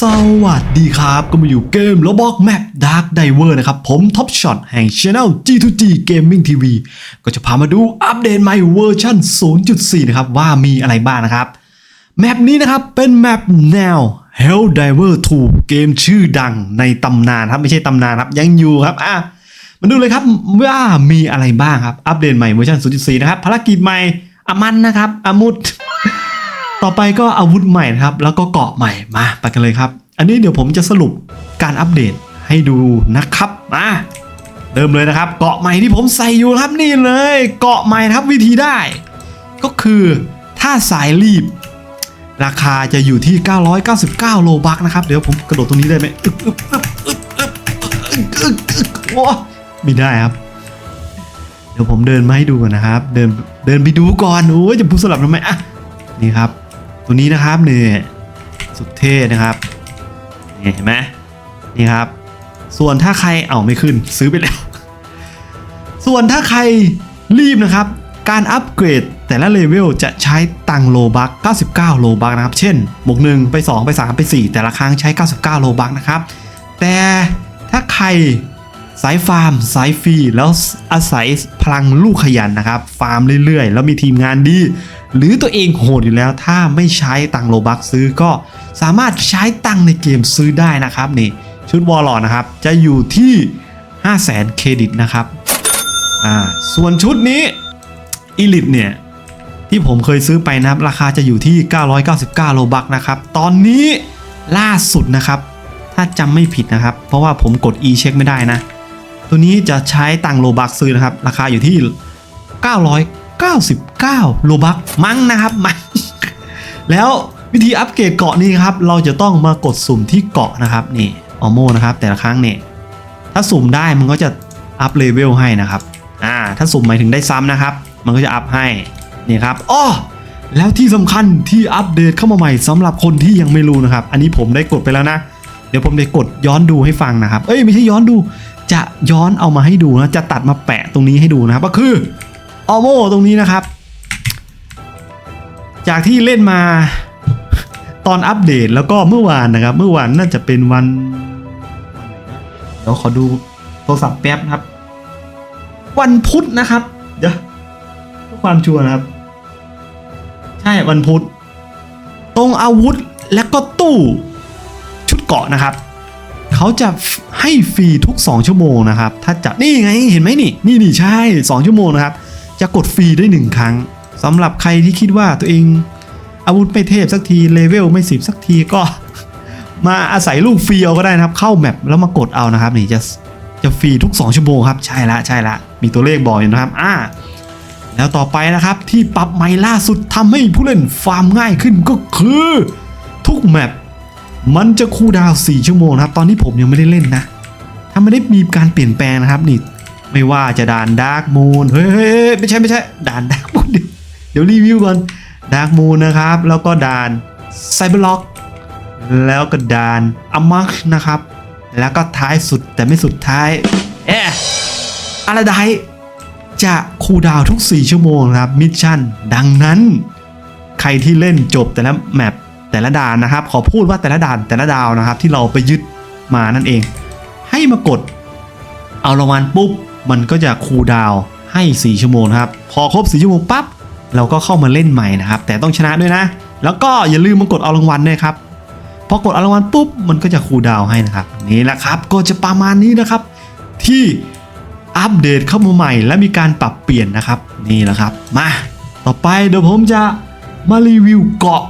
สวัสดีครับก็มาอยู่เกม Roblox Map Dark Diver นะครับ ผมท็อปช็อตแห่ง c h anel G2G Gaming TV ก็จะพามาดูอัปเดตใหม่เวอร์ชัน0.4 นะครับ ว่ามีอะไรบ้างนะครับ แมปนี้นะครับเป็นแมปแนว Hell Diver 2 เกมชื่อดังในตำนานครับ ไม่ใช่ตำนานครับ ยังอยู่ครับอะมาดูเลยครับว่ามีอะไรบ้างครับ อัปเดตใหม่เวอร์ชัน0.4 นะครับภารกิจใหม่อมันนะครับอมุด ต่อไปก็อาวุธใหม่นะครับ แล้วก็เกาะใหม่มาไปกันเลยครับ อันนี้เดี๋ยวผมจะสรุปการอัปเดตให้ดูนะครับมาเริ่มเลยนะครับ เกาะใหม่ที่ผมใส่อยู่ครับนี่เลย เกาะใหม่ครับวิธีได้ ก็คือถ้าสายรีบ ราคาจะอยู่ที่ 999 โลบักนะครับ เดี๋ยวผมกระโดดตรงนี้ได้ไหมไม่ได้ครับ เดี๋ยวผมเดินมาให้ดูก่อนนะครับ เดินเดินไปดูก่อนโอ้ยจะพูดสลับทำไมอะนี่ครับ ตัวนี้นะครับเนี่ยสุดเท่นะครับนี่เห็นไหมนี่ครับ ส่วนถ้าใครเอาไม่ขึ้นซื้อไปแล้ว ส่วนถ้าใครรีบนะครับ การอัปเกรดแต่ละเลเวลจะใช้ตังโลบัก 99 โลบักนะครับ เช่นบวก1ไป 2 ไป 3 ไป 4 แต่ละครั้งใช้ 99 โลบักนะครับ แต่ถ้าใคร สายฟาร์ม สายฟรี แล้วอาศัยพลังลูกขยันนะครับ ฟาร์มเรื่อยๆ แล้วมีทีมงานดี หรือตัวเองโหดอยู่แล้วถ้าไม่ใช้ตังโลบักซื้อก็สามารถใช้ตังในเกมซื้อได้นะครับนี่ชุดวอลลอนะครับ จะอยู่ที่5 0 0 0 0 0เครดิตนะครับอ่าส่วนชุดนี้อีลิทเนี่ยที่ผมเคยซื้อไปนะครับ ราคาจะอยู่ที่ 999 โลบักนะครับ ตอนนี้ล่าสุดนะครับ ถ้าจำไม่ผิดนะครับ เพราะว่าผมกด e เช็คไม่ได้นะ ตัวนี้จะใช้ตังโลบักซื้อนะครับ ราคาอยู่ที่ 999 โลบักมั้งนะครับมั้งแล้ววิธีอัปเกรดเกาะนี้ครับ เราจะต้องมากดสุ่มที่เกาะนะครับนี่ออโมนะครับ แต่ละครั้งเนี่ยถ้าสุ่มได้มันก็จะอัพเลเวลให้นะครับอ่าถ้าสุ่มหมายถึงได้ซ้ำนะครับ มันก็จะอัพให้นี่ครับอ้อแล้วที่สำคัญที่อัปเดตเข้ามาใหม่สำหรับคนที่ยังไม่รู้นะครับ อันนี้ผมได้กดไปแล้วนะ เดี๋ยวผมจะกดย้อนดูให้ฟังนะครับ เอ้ยไม่ใช่ย้อนดู จะย้อนเอามาให้ดูนะจะตัดมาแปะตรงนี้ให้ดูนะครับ ก็คือออโมตรงนี้นะครับ จากที่เล่นมาตอนอัปเดตแล้วก็เมื่อวานนะครับ เมื่อวานน่าจะเป็นวันเดี๋ยวขอดูโทรศัพท์แป๊บครับ วันพุธนะครับ เดี๋ยวเพื่อความชัวร์นะครับ ใช่วันพุธตรงอาวุธและก็ตู้ชุดเกาะนะครับ เขาจะให้ฟรีทุก 2 ชั่วโมงนะครับ ถ้าจับนี่ไงเห็นไหมนี่ นี่นี่ใช่ 2 ชั่วโมงนะครับ จะกดฟรีได้ 1 ครั้งสำหรับใครที่คิดว่าตัวเองอาวุธไม่เทพสักทีเลเวลไม่สิบสักทีก็ มาอาศัยลูกฟรีเอาก็ได้นะครับ เข้าแมปแล้วมากดเอานะครับนี่จะจะฟรีทุก 2 ชั่วโมงครับใช่ละใช่ละมีตัวเลขบอกอยู่นะครับอ่าแล้วต่อไปนะครับที่ปรับใหม่ล่าสุดทำให้ผู้เล่นฟาร์มง่ายขึ้นก็คือ ทุกแมป มันจะคูดาว4ชั่วโมงนะครับ ตอนนี้ผมยังไม่ได้เล่นนะ ถ้าไม่ได้มีการเปลี่ยนแปลงนะครับนี่ ไม่ว่าจะด่านดาร์กมูนเฮ้ยไม่ใช่ไม่ใช่ด่านดาร์กมูนเดี๋ยวรีวิวก่อนดาร์กมูนนะครับ แล้วก็ด่านไซเบอร์ล็อกแล้วก็ด่านอัมมักนะครับ แล้วก็ท้ายสุดแต่ไม่สุดท้ายเอ๊ะอะไรได้จะคูดาวทุก 4 ชั่วโมงนะครับมิชชั่นดังนั้น ใครที่เล่นจบแต่ละแมป แต่ละด่านนะครับ ขอพูดว่าแต่ละด่านแต่ละดาวนะครับ ที่เราไปยึดมานั่นเอง ให้มากด เอารางวัลปุ๊บมันก็จะคูลดาวให้ 4 ชั่วโมงครับ พอครบ 4 ชั่วโมงปั๊บเราก็เข้ามาเล่นใหม่นะครับ แต่ต้องชนะด้วยนะ แล้วก็อย่าลืมมากดเอารางวัลด้วยครับพอกดเอารางวัลปุ๊บมันก็จะคูลดาวให้นะครับนี่แหละครับก็จะประมาณนี้นะครับ ที่อัปเดตเข้ามาใหม่ และมีการปรับเปลี่ยนนะครับ นี่แหละครับ มา ต่อไปเดี๋ยวผมจะมารีวิวเกาะ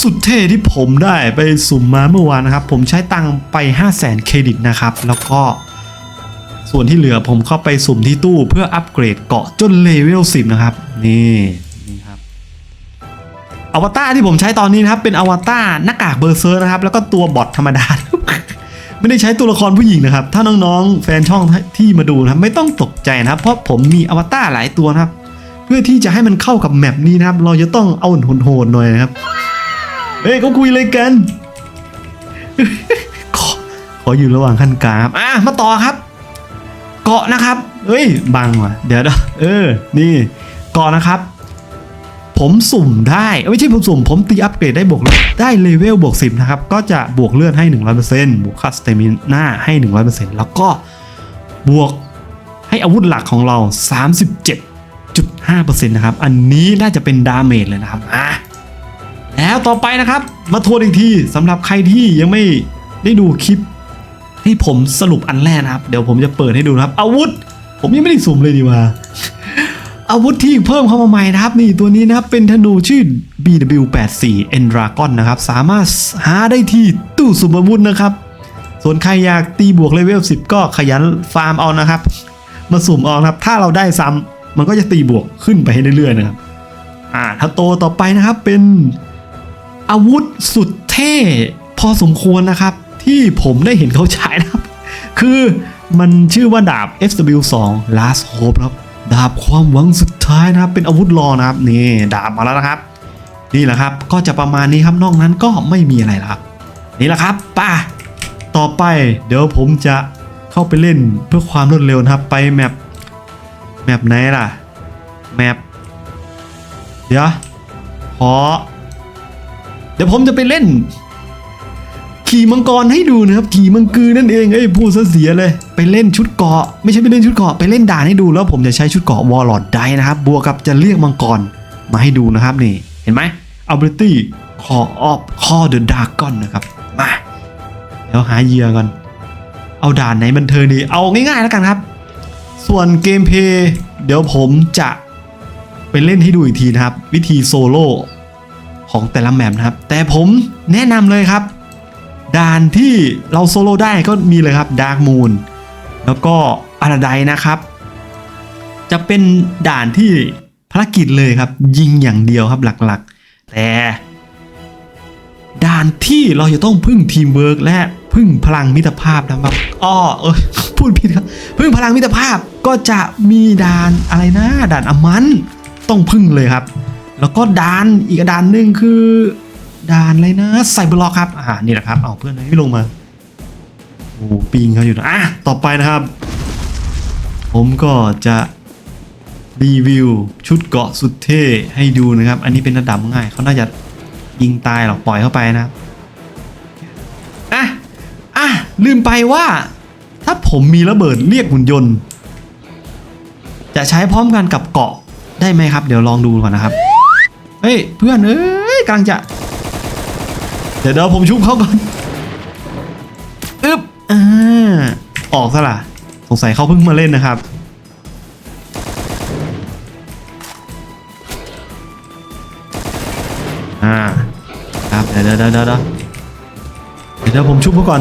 สุดเท่ที่ผมได้ไปสุ่มมาเมื่อวานนะครับ ผมใช้ตังไป 5 0 0 0 0 0เครดิตนะครับ แล้วก็ส่วนที่เหลือผมเข้าไปสุ่มที่ตู้เพื่ออัปเกรดเกาะจนเลเวล10 นะครับ นี่นี่ครับอวตารที่ผมใช้ตอนนี้นะครับ เป็นอวตารหน้ากากเบอร์เซอร์นะครับ แล้วก็ตัวบอทธรรมดา ไม่ได้ใช้ตัวละครผู้หญิงนะครับ ถ้าน้องๆ แฟนช่องที่มาดูนะครับ ไม่ต้องตกใจนะครับ เพราะผมมีอวตารหลายตัวนะครับ เพื่อที่จะให้มันเข้ากับแมปนี้นะครับ เราจะต้องเอาโหดๆหน่อยนะครับ เฮ้ยเขาคุยอะไรกัน ขอขออยู่ระหว่างขั้นกลางครับอะมาต่อครับ เกาะนะครับเฮ้ยบังว่ะเดี๋ยวนะเออ นี่เกาะนะครับ ผมสุ่มได้เอ้ยไม่ใช่ผมสุ่ม ผมตีอัปเกรดได้บวกได้เลเวลบวก10นะครับก็จะบวกเลือดให้ 100%บวกคัสเตมิน่าให้ 100%แล้วก็บวกให้อาวุธหลักของเรา 37.5%นะครับ อันนี้น่าจะเป็นดาเมจเลยนะครับ อะ แล้วต่อไปนะครับ มาทวนอีกทีสำหรับใครที่ยังไม่ได้ดูคลิปที่ผมสรุปอันแรกนะครับ เดี๋ยวผมจะเปิดให้ดูนะครับ อาวุธ ผมยังไม่ได้สุ่มเลยดีกว่า อาวุธที่เพิ่มเข้ามาใหม่นะครับ นี่ตัวนี้นะครับเป็นธนูชื่อ BW84 Endragon นะครับ สามารถหาได้ที่ตู้สุ่มอาวุธนะครับ ส่วนใครอยากตีบวกเลเวล10 ก็ขยันฟาร์มเอานะครับ มาสุ่มเอานครับ ถ้าเราได้ซ้ำมันก็จะตีบวกขึ้นไปให้เรื่อยๆนะครับอ่าถ้าโตต่อไปนะครับเป็น อาวุธสุดเท่ พอสมควรนะครับ ที่ผมได้เห็นเขาใช้นะครับ คือมันชื่อว่าดาบ FW2 Last Hope ครับ ดาบความหวังสุดท้ายนะครับ เป็นอาวุธรอนะครับนี่ดาบมาแล้วนะครับ นี่แหละครับก็จะประมาณนี้ครับนอกนั้นก็ไม่มีอะไรแล้วครับนี่แหละครับป้าต่อไปเดี๋ยวผมจะเข้าไปเล่นเพื่อความรวดเร็วนะครับ ไปแมปแมปไหนล่ะแมปเดี๋ยวขอ เดี๋ยวผมจะไปเล่น ขี่มังกรให้ดูนะครับ ขี่มังกือนั่นเองเอ้พูดเสียเลย ไปเล่นชุดเกาะ ไม่ใช่ไปเล่นชุดเกาะไปเล่นด่านให้ดูแล้วผมจะใช้ชุดเกาะวอลลอดได้นะครับบวกกับจะเรียกมังกรมาให้ดูนะครับนี่เห็นไหม ability call of call the dragon นะครับมาเดี๋ยวหาเหยื่อก่อนเอาด่านไหนบันเทิงดีเอาง่ายๆแล้วกันครับ ส่วนเกมเพย์เดี๋ยวผมจะไปเล่นให้ดูอีกทีนะครับ วิธีโซโล่ ของแต่ละแมปนะครับ แต่ผมแนะนำเลยครับ ด่านที่เราโซโล่ได้ก็มีเลยครับ Dark Moon แล้วก็อาราไดนะครับ จะเป็นด่านที่ภารกิจเลยครับ ยิงอย่างเดียวครับหลักๆ แต่ ด่านที่เราจะต้องพึ่งทีมเวิร์กและพึ่งพลังมิตรภาพนะครับอ้อเออพูดผิดครับ พึ่งพลังมิตรภาพก็จะมีด่านอะไรนะ ด่านอมันต้องพึ่งเลยครับ แล้วก็ด่านอีกด่านหนึ่งคือด่านอะไรนะไซเบอร์ล็อกครับอ่านี่แหละครับเอาเพื่อนให้ลงมาโอ้ปิงเขาอยู่นะอะต่อไปนะครับ ผมก็จะรีวิวชุดเกาะสุดเท่ให้ดูนะครับ อันนี้เป็นระดับง่ายเขาน่าจะยิงตายหรอกปล่อยเข้าไปนะครับอะอะลืมไปว่า ถ้าผมมีระเบิดเรียกหุ่นยนต์ จะใช้พร้อมกันกับเกาะได้ไหมครับ เดี๋ยวลองดูก่อนนะครับ เฮ้ยเพื่อนเอ้ยกำลังจะ เดี๋ยวเดี๋ยวผมชุบเขาก่อนอึ๊บอ่าออกซะละสงสัยเขาเพิ่งมาเล่นนะครับ อ่าครับเดี๋ยวเดี๋ยวเดี๋ยวเดี๋ยวเดี๋ยวเดี๋ยวผมชุบเขาก่อน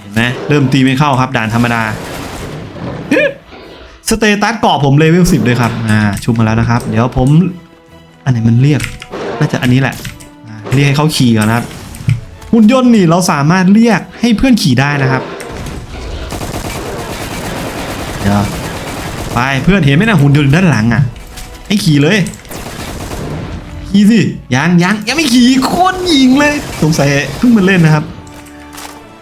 เห็นไหมเริ่มตีไม่เข้าครับด่านธรรมดา สเตตัสเกาะผมเลเวลสิบเลยครับ อ่า ชุบมาแล้วนะครับ เดี๋ยวผม อันไหนมันเรียก น่าจะอันนี้แหละ เรียกให้เขาขี่ก่อนนะครับ หุ่นยนต์นี่เราสามารถเรียกให้เพื่อนขี่ได้นะครับ เดี๋ยว ไปเพื่อนเห็นไหมนะหุ่นยนต์ด้านหลังอะ ให้ขี่เลย ขี่สิ ยังยังยังไม่ขี่โคตรหญิงเลย สงสัยเพิ่งมาเล่นนะครับ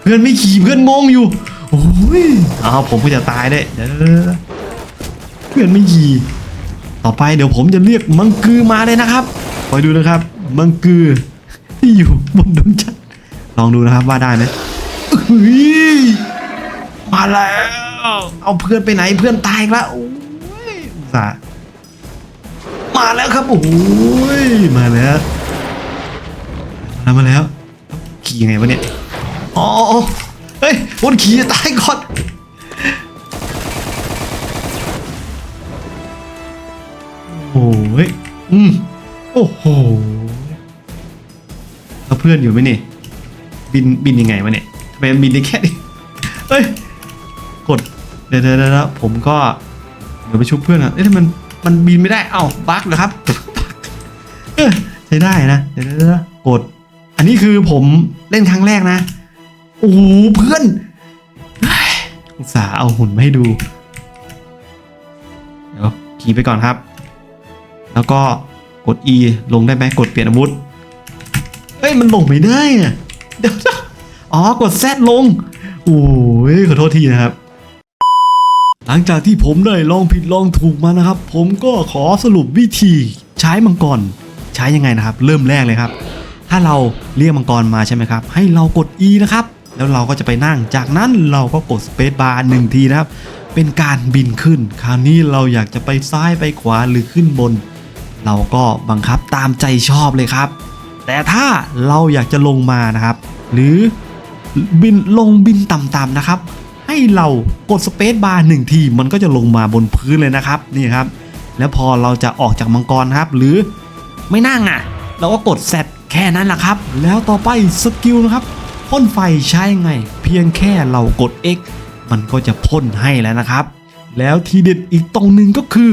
เพื่อนไม่ขี่เพื่อนงงอยู่ โอ้ยอ้าวผมก็จะตายได้เดี๋ยว เพื่อนไม่ขี่ต่อไปเดี๋ยวผมจะเรียกมังกือมาเลยนะครับคอยดูนะครับ มังกือที่อยู่บนดวงจันทร์ลองดูนะครับว่าได้ไหมเฮ้ยมาแล้ว เอาเพื่อนไปไหนเพื่อนตายแล้วโอ้ยสามาแล้วครับโอ้ยมาแล้วมาแล้วมาแล้วขี่ยังไงวะเนี่ย อ๋อเฮ้ยคนขี่ตายก่อน โอ้ยอืมโอ้โหแล้วเพื่อนอยู่ไหมนี่ บินบินยังไงวะเนี่ยทำไมมันบินได้แค่นี้เฮ้ย กด เดี๋ยวเดี๋ยวเดี๋ยวผมก็ เดี๋ยวไปชุบเพื่อนอะเอ๊ะทำไมมันมันบินไม่ได้ เอ้าบั๊กเหรอครับเออใช้ได้นะ เดี๋ยวเดี๋ยวกด อันนี้คือผมเล่นครั้งแรกนะ โอ้โหเพื่อนอุตส่าห์เอาหุ่นมาให้ดู เดี๋ยวขี่ไปก่อนครับ แล้วก็กด E ลงได้ไหมกดเปลี่ยนอาวุธเฮ้ยมันลงไม่ได้อะเดี๋ยวอ๋อกด Z ลงโอ้ยขอโทษทีนะครับ หลังจากที่ผมได้ลองผิดลองถูกมานะครับ ผมก็ขอสรุปวิธีใช้มังกรใช้ยังไงนะครับ เริ่มแรกเลยครับ ถ้าเราเรียกมังกรมาใช่ไหมครับ ให้เรากด E นะครับ แล้วเราก็จะไปนั่ง จากนั้นเราก็กด Space Bar หนึ่งทีนะครับ เป็นการบินขึ้น คราวนี้เราอยากจะไปซ้ายไปขวาหรือขึ้นบน เราก็บังคับตามใจชอบเลยครับ แต่ถ้าเราอยากจะลงมานะครับ หรือบินลงบินต่ำๆนะครับ ให้เรากดสเปซบาร์หนึ่งทีมันก็จะลงมาบนพื้นเลยนะครับนี่ครับ แล้วพอเราจะออกจากมังกรครับ หรือไม่นั่งอะ เราก็กดแซดแค่นั้นแหละครับ แล้วต่อไปสกิลนะครับพ่นไฟใช้ไง เพียงแค่เรากด X มันก็จะพ่นให้แล้วนะครับ แล้วทีเด็ดอีกตรงหนึ่งก็คือ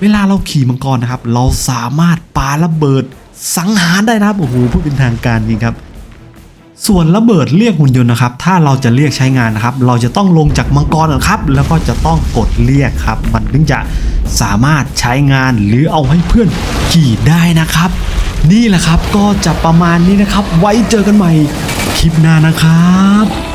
เวลาเราขี่มังกรนะครับ เราสามารถปาระเบิดสังหารได้นะครับโอ้โหพูดเป็นทางการจริงครับ ส่วนระเบิดเรียกหุ่นยนต์นะครับ ถ้าเราจะเรียกใช้งานนะครับ เราจะต้องลงจากมังกรนะครับ แล้วก็จะต้องกดเรียกครับ มันถึงจะสามารถใช้งานหรือเอาให้เพื่อนขี่ได้นะครับ นี่แหละครับก็จะประมาณนี้นะครับ ไว้เจอกันใหม่คลิปหน้านะครับขอบคุณครับ